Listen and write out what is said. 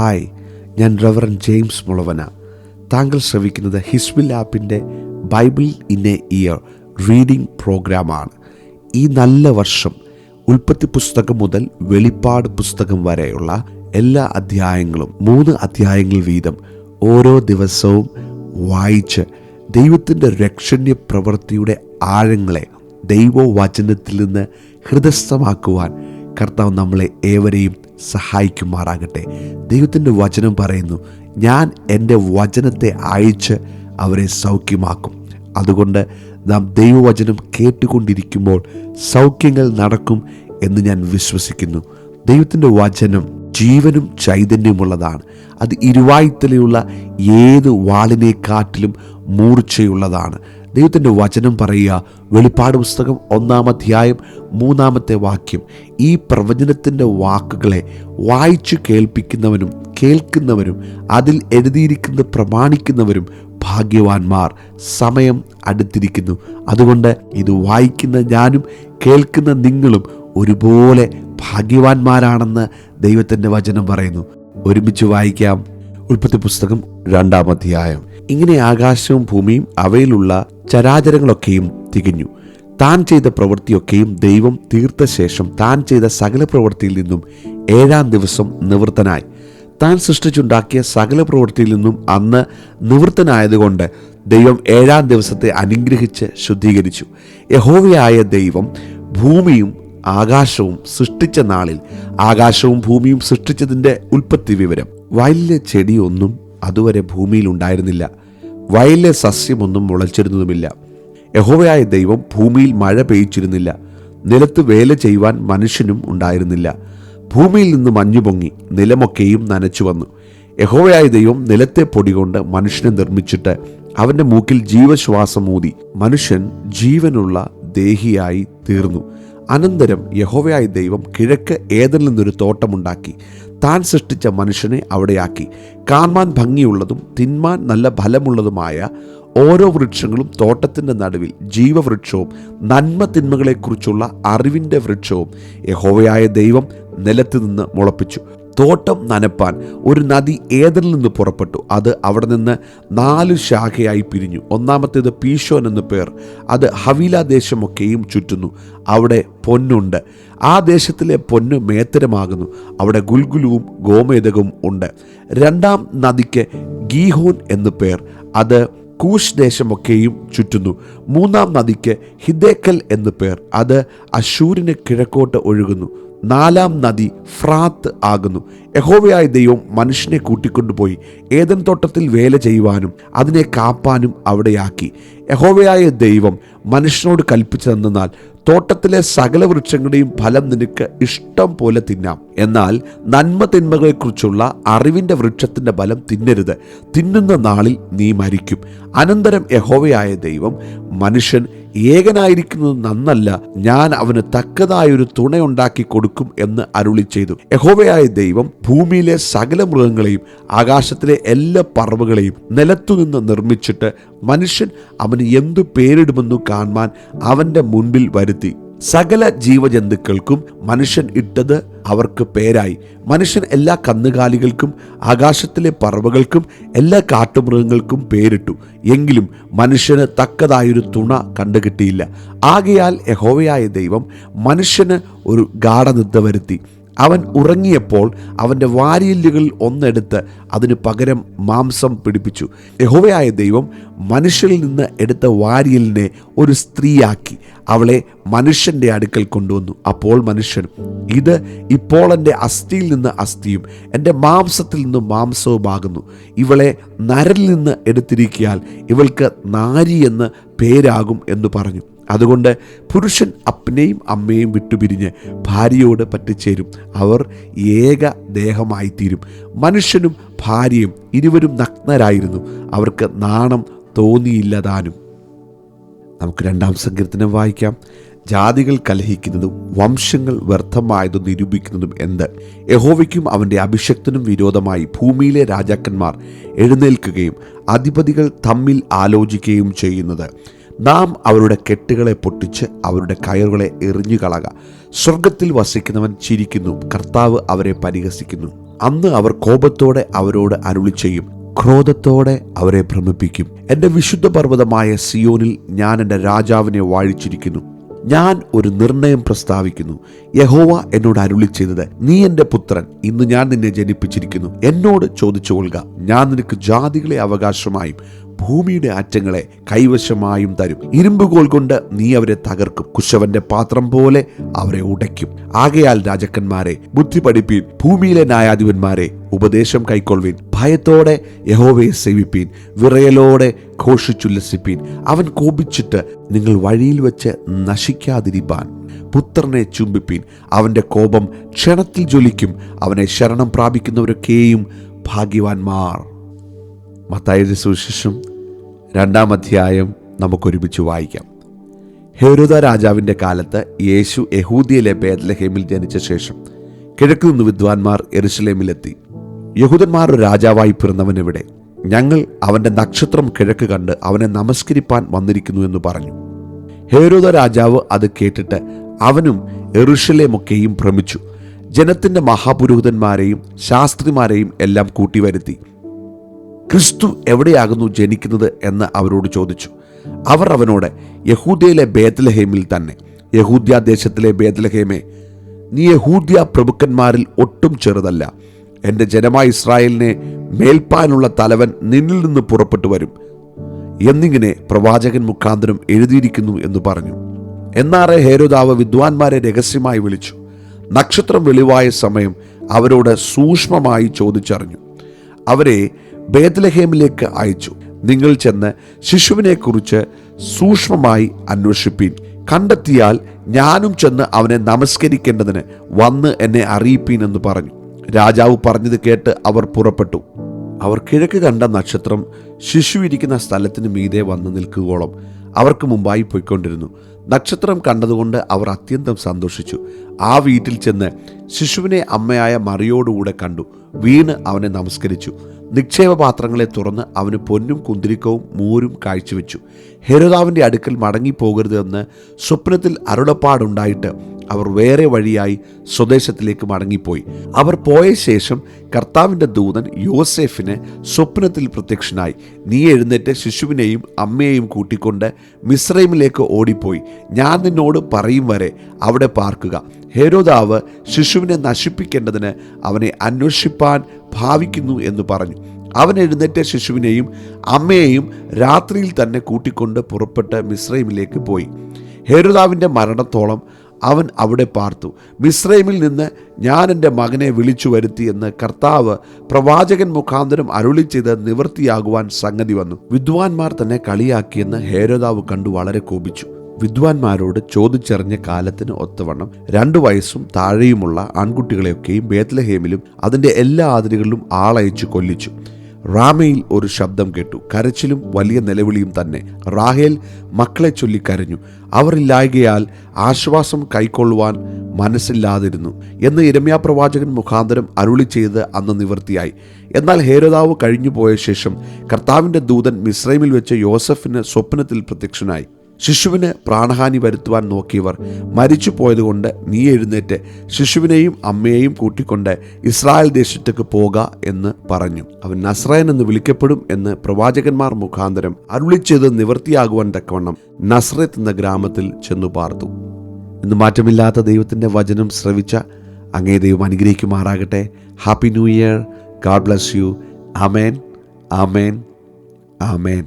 Hi ഞാൻ reverend James Mulavana. താങ്കൾ ശ്രവിക്കുന്നത് ഹിസ്ബിൽ ആപ്പിന്റെ Bible in a year reading പ്രോഗ്രാമാണ്. ഈ നല്ല വർഷം ഉൽപ്പത്തി പുസ്തകം മുതൽ വെളിപ്പാട് പുസ്തകം വരെയുള്ള എല്ലാ അധ്യായങ്ങളും മൂന്ന് അധ്യായങ്ങൾ വീതം ഓരോ ദിവസവും വായിച്ച് ദൈവത്തിന്റെ രക്ഷണ്യ പ്രവൃത്തിയുടെ ആഴങ്ങളെ ദൈവവചനത്തിൽ നിന്ന് ഹൃദയസ്ഥമാക്കുവാൻ കർത്താവ് നമ്മളെ ഏവരെയും സഹായിക്കുമാറാകട്ടെ. ദൈവത്തിന്റെ വചനം പറയുന്നു ഞാൻ എന്റെ വചനത്തെ അയച്ച് അവരെ സൗഖ്യമാക്കും. അതുകൊണ്ട് നാം ദൈവവചനം കേട്ടുകൊണ്ടിരിക്കുമ്പോൾ സൗഖ്യങ്ങൾ നടക്കും എന്ന് ഞാൻ വിശ്വസിക്കുന്നു. ദൈവത്തിന്റെ വചനം ജീവനും ചൈതന്യമുള്ളതാണ്. അത് ഇരുവായുത്തലയുള്ള ഏത് വാളിനെക്കാട്ടിലും മൂർച്ചയുള്ളതാണ്. ദൈവത്തിന്റെ വചനം പറയുക. വെളിപ്പാട് പുസ്തകം ഒന്നാം അധ്യായം മൂന്നാമത്തെ വാക്യം. ഈ പ്രവചനത്തിന്റെ വാക്കുകളെ വായിച്ചു കേൾപ്പിക്കുന്നവനും കേൾക്കുന്നവരും അതിൽ എഴുതിയിരിക്കുന്നത് പ്രമാണിക്കുന്നവരും ഭാഗ്യവാന്മാർ. സമയം അടുത്തിരിക്കുന്നു. അതുകൊണ്ട് ഇത് വായിക്കുന്ന ഞാനും കേൾക്കുന്ന നിങ്ങളും ഒരുപോലെ ഭാഗ്യവാന്മാരാണെന്ന് ദൈവത്തിന്റെ വചനം പറയുന്നു. ഒരുമിച്ച് വായിക്കാം. ഉൽപ്പത്തി പുസ്തകം രണ്ടാം അധ്യായം. ഇങ്ങനെ ആകാശവും ഭൂമിയും അവയിലുള്ള ചരാചരങ്ങളൊക്കെയും തികഞ്ഞു. താൻ ചെയ്ത പ്രവൃത്തിയൊക്കെയും ദൈവം തീർത്ത ശേഷം താൻ ചെയ്ത സകല പ്രവൃത്തിയിൽ നിന്നും ഏഴാം ദിവസം നിവൃത്തനായി. താൻ സൃഷ്ടിച്ചുണ്ടാക്കിയ സകല പ്രവൃത്തിയിൽ നിന്നും അന്ന് നിവൃത്തനായതുകൊണ്ട് ദൈവം ഏഴാം ദിവസത്തെ അനുഗ്രഹിച്ച് ശുദ്ധീകരിച്ചു. യഹോവയായ ദൈവം ഭൂമിയും ആകാശവും സൃഷ്ടിച്ച നാളിൽ ആകാശവും ഭൂമിയും സൃഷ്ടിച്ചതിന്റെ ഉൽപ്പത്തി വിവരം. വയലിലെ ചെടിയൊന്നും അതുവരെ ഭൂമിയിൽ ഉണ്ടായിരുന്നില്ല. വയലിലെ സസ്യമൊന്നും മുളച്ചിരുന്നതുമില്ല. യഹോവയായ ദൈവം ഭൂമിയിൽ മഴ പെയ്ച്ചിരുന്നില്ല നിലത്ത് വേല ചെയ്യുവാൻ മനുഷ്യനും ഉണ്ടായിരുന്നില്ല. ഭൂമിയിൽ നിന്ന് മഞ്ഞു പൊങ്ങി നിലമൊക്കെയും നനച്ചു വന്നു. യഹോവയായ ദൈവം നിലത്തെ പൊടി കൊണ്ട് മനുഷ്യനെ നിർമ്മിച്ചിട്ട് അവന്റെ മൂക്കിൽ ജീവശ്വാസം ഊതി. മനുഷ്യൻ ജീവനുള്ള ദേഹിയായി തീർന്നു. അനന്തരം യഹോവയായ ദൈവം കിഴക്ക് ഏതിൽ നിന്നൊരു തോട്ടമുണ്ടാക്കി. താൻ സൃഷ്ടിച്ച മനുഷ്യനെ അവിടെയാക്കി. കാണാൻ ഭംഗിയുള്ളതും തിന്മാൻ നല്ല ഫലമുള്ളതുമായ ഓരോ വൃക്ഷങ്ങളും തോട്ടത്തിന്റെ നടുവിൽ ജീവവൃക്ഷവും നന്മ തിന്മകളെക്കുറിച്ചുള്ള അറിവിന്റെ വൃക്ഷവും യഹോവയായ ദൈവം നിലത്ത് നിന്ന് മുളപ്പിച്ചു. തോട്ടം നനപ്പാൻ ഒരു നദി ഏതിൽ നിന്ന് പുറപ്പെട്ടു. അത് അവിടെ നിന്ന് നാല് ശാഖയായി പിരിഞ്ഞു. ഒന്നാമത്തേത് പീഷോൻ എന്നു പേർ. അത് ഹവീല ദേശമൊക്കെയും ചുറ്റുന്നു. അവിടെ പൊന്നുണ്ട്. ആ ദേശത്തിലെ പൊന്ന് മേത്തരമാകുന്നു. അവിടെ ഗുൽഗുലുവും ഗോമേതകവും ഉണ്ട്. രണ്ടാം നദിക്ക് ഗീഹോൻ എന്നു പേർ. അത് കൂഷ് ദേശമൊക്കെയും ചുറ്റുന്നു. മൂന്നാം നദിക്ക് ഹിദേക്കൽ എന്നു പേർ. അത് അശൂരിന് കിഴക്കോട്ട് ഒഴുകുന്നു. നാലാം നദി ഫ്രാത്ത് ആകുന്നു. യഹോവയായ ദൈവം മനുഷ്യനെ കൂട്ടിക്കൊണ്ടുപോയി ഏതൻ തോട്ടത്തിൽ വേല ചെയ്യുവാനും അതിനെ കാപ്പാനും അവിടെയാക്കി. യഹോവയായ ദൈവം മനുഷ്യനോട് കൽപ്പിച്ചതെന്നാൽ തോട്ടത്തിലെ സകല വൃക്ഷങ്ങളുടെയും ഫലം നിനക്ക് ഇഷ്ടം പോലെ തിന്നാം. എന്നാൽ നന്മ തിന്മകളെക്കുറിച്ചുള്ള അറിവിന്റെ വൃക്ഷത്തിന്റെ ഫലം തിന്നരുത്. തിന്നുന്ന നാളിൽ നീ മരിക്കും. അനന്തരം യഹോവയായ ദൈവം മനുഷ്യൻ ഏകനായിരിക്കുന്നത് നന്നല്ല. ഞാൻ അവന് തക്കതായൊരു തുണയുണ്ടാക്കി കൊടുക്കും എന്ന് അരുളി ചെയ്തു. യഹോവയായ ദൈവം ഭൂമിയിലെ സകല മൃഗങ്ങളെയും ആകാശത്തിലെ എല്ലാ പറവുകളെയും നിലത്തുനിന്ന് നിർമ്മിച്ചിട്ട് മനുഷ്യൻ അവന് എന്തു പേരിടുമെന്നു കാണുവാൻ അവന്റെ മുൻപിൽ വരുത്തി. സകല ജീവജന്തുക്കൾക്കും മനുഷ്യൻ ഇട്ടത് അവർക്ക് പേരായി. മനുഷ്യൻ എല്ലാ കന്നുകാലികൾക്കും ആകാശത്തിലെ പറവകൾക്കും എല്ലാ കാട്ടുമൃഗങ്ങൾക്കും പേരിട്ടു. എങ്കിലും മനുഷ്യന് തക്കതായൊരു തുണ കണ്ടുകിട്ടിയില്ല. ആകയാൽ യഹോവയായ ദൈവം മനുഷ്യന് ഒരു ഗാഠനിദ്ര വരുത്തി. അവൻ ഉറങ്ങിയപ്പോൾ അവന്റെ വാരിയല്ലുകൾ ഒന്നെടുത്ത് അതിന് പകരം മാംസം പിടിപ്പിച്ചു. യഹോവയായ ദൈവം മനുഷ്യരിൽ നിന്ന് എടുത്ത വാരിയലിനെ ഒരു സ്ത്രീയാക്കി അവളെ മനുഷ്യന്റെ അടുക്കൽ കൊണ്ടുവന്നു. അപ്പോൾ മനുഷ്യൻ ഇത് ഇപ്പോൾ എന്റെ അസ്ഥിയിൽ നിന്ന് അസ്ഥിയും എന്റെ മാംസത്തിൽ നിന്ന് മാംസവുമാകുന്നു ഇവളെ നരലിൽ നിന്ന് എടുത്തിരിക്കിയാൽ ഇവൾക്ക് നാരി എന്ന് പേരാകും എന്ന് പറഞ്ഞു. അതുകൊണ്ട് പുരുഷൻ അപ്പനെയും അമ്മയും വിട്ടുപിരിഞ്ഞ് ഭാര്യയോട് പറ്റിച്ചേരും. അവർ ഏക ദേഹമായിത്തീരും. മനുഷ്യനും ഭാര്യയും ഇരുവരും നഗ്നരായിരുന്നു. അവർക്ക് നാണം തോന്നിയില്ലതാനും. നമുക്ക് രണ്ടാം സങ്കീർത്തനം വായിക്കാം. ജാതികൾ കലഹിക്കുന്നതും വംശങ്ങൾ വ്യർത്ഥമായതും നിരൂപിക്കുന്നതും എന്ത്? യഹോവയ്ക്കും അവന്റെ അഭിഷക്തനും വിരോധമായി ഭൂമിയിലെ രാജാക്കന്മാർ എഴുന്നേൽക്കുകയും അധിപതികൾ തമ്മിൽ ആലോചിക്കുകയും ചെയ്യുന്നത്. നാം അവരുടെ കെട്ടുകളെ പൊട്ടിച്ച് അവരുടെ കയറുകളെ എറിഞ്ഞു കളക. സ്വർഗത്തിൽ വസിക്കുന്നവൻ ചിരിക്കുന്നു കർത്താവ് അവരെ പരിഹസിക്കുന്നു. അന്ന് അവർ കോപത്തോടെ അവരോട് അരുളി ചെയ്യും ക്രോധത്തോടെ അവരെ ഭ്രമിപ്പിക്കും. എന്റെ വിശുദ്ധ പർവതമായ സിയോനിൽ ഞാൻ എന്റെ രാജാവിനെ വാഴിച്ചിരിക്കുന്നു. ഞാൻ ഒരു നിർണയം പ്രസ്താവിക്കുന്നു. യഹോവ എന്നോട് അരുളി ചെയ്തത് നീ എന്റെ പുത്രൻ ഇന്ന് ഞാൻ നിന്നെ ജനിപ്പിച്ചിരിക്കുന്നു. എന്നോട് ചോദിച്ചു കൊള്ളുക ഞാൻ നിനക്ക് ജാതികളെ അവകാശമായും ഭൂമിയുടെ അറ്റങ്ങളെ കൈവശമായും തരും. ഇരുമ്പുകോൽ കൊണ്ട് നീ അവരെ തകർക്കും. കുശവന്റെ പാത്രം പോലെ അവരെ ഉടയ്ക്കും. ആകയാൽ രാജക്കന്മാരെ ബുദ്ധി പഠിപ്പീൻ ഭൂമിയിലെ ന്യായാധിപന്മാരെ ഉപദേശം കൈക്കൊള്ളുവീൻ. ഭയത്തോടെ യഹോവയെ സേവിപ്പീൻ വിറയലോടെ ഘോഷിച്ചുല്ലസിപ്പീൻ. അവൻ കോപിച്ചിട്ട് നിങ്ങൾ വഴിയിൽ വെച്ച് നശിക്കാതിരിപ്പാൻ. പുത്രനെ ചുംബിപ്പീൻ. അവന്റെ കോപം ക്ഷണത്തിൽ ജ്വലിക്കും. അവനെ ശരണം പ്രാപിക്കുന്നവരൊക്കെയും ഭാഗ്യവാന്മാർ. മത്തായ സുവിശേഷം രണ്ടാം അധ്യായം നമുക്കൊരുമിച്ച് വായിക്കാം. ഹെരോദ രാജാവിന്റെ കാലത്ത് യേശു യഹൂദിയയിലെ ബേദ്ലഹേമിൽ ജനിച്ച ശേഷം കിഴക്കു നിന്ന് വിദ്വാൻമാർ എറുസലേമിലെത്തി യഹൂദന്മാർ ഒരു രാജാവായി പിറന്നവനെവിടെ ഞങ്ങൾ അവന്റെ നക്ഷത്രം കിഴക്ക് കണ്ട് അവനെ നമസ്കരിപ്പാൻ വന്നിരിക്കുന്നു എന്ന് പറഞ്ഞു. ഹേരോദ രാജാവ് അത് കേട്ടിട്ട് അവനും എറുഷലേമൊക്കെയും ഭ്രമിച്ചു. ജനത്തിന്റെ മഹാപുരോഹിതന്മാരെയും ശാസ്ത്രിമാരെയും എല്ലാം കൂട്ടിവരുത്തി. ക്രിസ്തു എവിടെയാകുന്നു ജനിക്കുന്നത് എന്ന് അവരോട് ചോദിച്ചു. അവർ അവനോട് യഹൂദ്യയിലെ ബേത്ലഹേമിൽ തന്നെ യഹൂദ്യ ദേശത്തിലെ ബേത്ലഹേമേ നീ യഹൂദ്യ പ്രഭുക്കന്മാരിൽ ഒട്ടും ചെറുതല്ല. എന്റെ ജനമായ ഇസ്രായേലിനെ മേൽപ്പാനുള്ള തലവൻ നിന്നിൽ നിന്ന് പുറപ്പെട്ടു വരും. എന്നിങ്ങനെ പ്രവാചകൻ മുഖാന്തരം എഴുതിയിരിക്കുന്നു എന്ന് പറഞ്ഞു. എന്നാറെ ഹേരോദാവ് വിദ്വാൻമാരെ രഹസ്യമായി വിളിച്ചു. നക്ഷത്രം വെളിവായ സമയം അവരോട് സൂക്ഷ്മമായി ചോദിച്ചറിഞ്ഞു. അവരെ ബേദ്ലഹേമിലേക്ക് അയച്ചു. നിങ്ങൾ ചെന്ന് ശിശുവിനെക്കുറിച്ച് സൂക്ഷ്മമായി അന്വേഷിപ്പീൻ. കണ്ടെത്തിയാൽ ഞാനും ചെന്ന് അവനെ നമസ്കരിക്കേണ്ടതിന് വന്ന് എന്നെ അറിയിപ്പീൻ എന്ന് പറഞ്ഞു. രാജാവ് പറഞ്ഞത് കേട്ട് അവർ പുറപ്പെട്ടു. അവർ കിഴക്ക് കണ്ട നക്ഷത്രം ശിശു ഇരിക്കുന്ന സ്ഥലത്തിന് മീതെ വന്ന് നിൽക്കുവോളം അവർക്ക് മുമ്പായി പോയിക്കൊണ്ടിരുന്നു. നക്ഷത്രം കണ്ടതുകൊണ്ട് അവർ അത്യന്തം സന്തോഷിച്ചു. ആ വീട്ടിൽ ചെന്ന് ശിശുവിനെ അമ്മയായ മറിയോടുകൂടെ കണ്ടു. വീണ് അവനെ നമസ്കരിച്ചു. നിക്ഷേപ പാത്രങ്ങളെ തുറന്ന് അവന് പൊന്നും കുന്തിരിക്കവും മൂരും കാഴ്ചവെച്ചു. ഹെരോദാവിന്റെ അടുക്കൽ മടങ്ങിപ്പോകരുതെന്ന് സ്വപ്നത്തിൽ അരുളപ്പാടുണ്ടായിട്ട് അവർ വേറെ വഴിയായി സ്വദേശത്തിലേക്ക് മടങ്ങിപ്പോയി. അവർ പോയ ശേഷം കർത്താവിന്റെ ദൂതൻ യോസെഫിന് സ്വപ്നത്തിൽ പ്രത്യക്ഷനായി. നീ എഴുന്നേറ്റ് ശിശുവിനെയും അമ്മയെയും കൂട്ടിക്കൊണ്ട് മിസ്രൈമിലേക്ക് ഓടിപ്പോയി. ഞാൻ നിന്നോട് പറയും വരെ അവിടെ പാർക്കുക. ഹേരോദാവ് ശിശുവിനെ നശിപ്പിക്കേണ്ടതിന് അവനെ അന്വേഷിപ്പാൻ ഭാവിക്കുന്നു എന്ന് പറഞ്ഞു. അവൻ എഴുന്നേറ്റ ശിശുവിനെയും അമ്മയെയും രാത്രിയിൽ തന്നെ കൂട്ടിക്കൊണ്ട് പുറപ്പെട്ട് മിസ്രൈമിലേക്ക് പോയി. ഹേരുദാവിന്റെ മരണത്തോളം അവൻ അവിടെ പാർത്തു. മിസ്രൈമിൽ നിന്ന് ഞാൻ എന്റെ മകനെ വിളിച്ചു വരുത്തി എന്ന് കർത്താവ് പ്രവാചകൻ മുഖാന്തരം അരുളി ചെയ്ത് നിവൃത്തിയാകുവാൻ സംഗതി വന്നു. വിദ്വാൻമാർ തന്നെ കളിയാക്കിയെന്ന് ഹേരോദാവ് കണ്ടു വളരെ കോപിച്ചു. വിദ്വാൻമാരോട് ചോദിച്ചറിഞ്ഞ കാലത്തിന് ഒത്തവണ്ണം രണ്ടു വയസ്സും താഴെയുമുള്ള ആൺകുട്ടികളെയൊക്കെയും ബേത്ലഹേമിലും അതിന്റെ എല്ലാ അതിരുകളിലും ആളയച്ചു കൊല്ലിച്ചു. റാമയിൽ ഒരു ശബ്ദം കേട്ടു. കരച്ചിലും വലിയ നിലവിളിയും തന്നെ. റാഹേൽ മക്കളെ ചൊല്ലി കരഞ്ഞു. അവരില്ലായകയാൽ ആശ്വാസം കൈക്കൊള്ളുവാൻ മനസ്സില്ലാതിരുന്നു എന്ന് ഇരമ്യാ പ്രവാചകൻ മുഖാന്തരം അരുളി ചെയ്ത് അന്ന് നിവൃത്തിയായി. എന്നാൽ ഹേരോദാവ് കഴിഞ്ഞുപോയ ശേഷം കർത്താവിന്റെ ദൂതൻ മിസ്രൈമിൽ വെച്ച് യോസഫിന് സ്വപ്നത്തിൽ പ്രത്യക്ഷനായി. ശിശുവിന് പ്രാണഹാനി വരുത്തുവാൻ നോക്കിയവർ മരിച്ചു പോയതുകൊണ്ട് നീ എഴുന്നേറ്റ് ശിശുവിനെയും അമ്മയെയും കൂട്ടിക്കൊണ്ട് ഇസ്രായേൽ ദേശത്തേക്ക് പോക എന്ന് പറഞ്ഞു. അവൻ നസ്രയൻ എന്ന് വിളിക്കപ്പെടും എന്ന് പ്രവാചകന്മാർ മുഖാന്തരം അരുളി ചെയ്ത് നിവൃത്തിയാകുവാൻ തക്കവണ്ണം നസ്രത്ത് എന്ന ഗ്രാമത്തിൽ ചെന്നു പാർത്തു. ഇന്ന് മാറ്റമില്ലാത്ത ദൈവത്തിന്റെ വചനം ശ്രവിച്ച അങ്ങേ ദൈവം അനുഗ്രഹിക്കുമാറാകട്ടെ. Happy new year God bless you amen amen amen